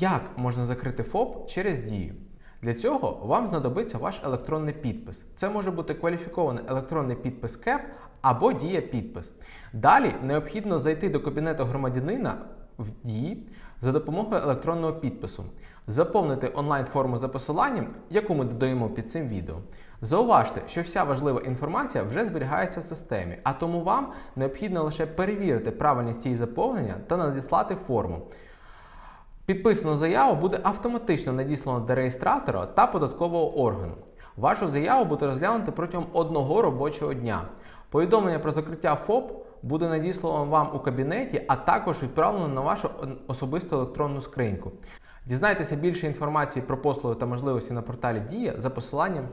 Як можна закрити ФОП через дію? Для цього вам знадобиться ваш електронний підпис. Це може бути кваліфікований електронний підпис КЕП або дія підпис. Далі необхідно зайти до кабінету громадянина в дії за допомогою електронного підпису, заповнити онлайн-форму за посиланням, яку ми додаємо під цим відео. Зауважте, що вся важлива інформація вже зберігається в системі, а тому вам необхідно лише перевірити правильність її заповнення та надіслати форму. Підписану заяву буде автоматично надіслано до реєстратора та податкового органу. Вашу заяву буде розглянути протягом одного робочого дня. Повідомлення про закриття ФОП буде надіслано вам у кабінеті, а також відправлено на вашу особисту електронну скриньку. Дізнайтеся більше інформації про послуги та можливості на порталі Дія за посиланням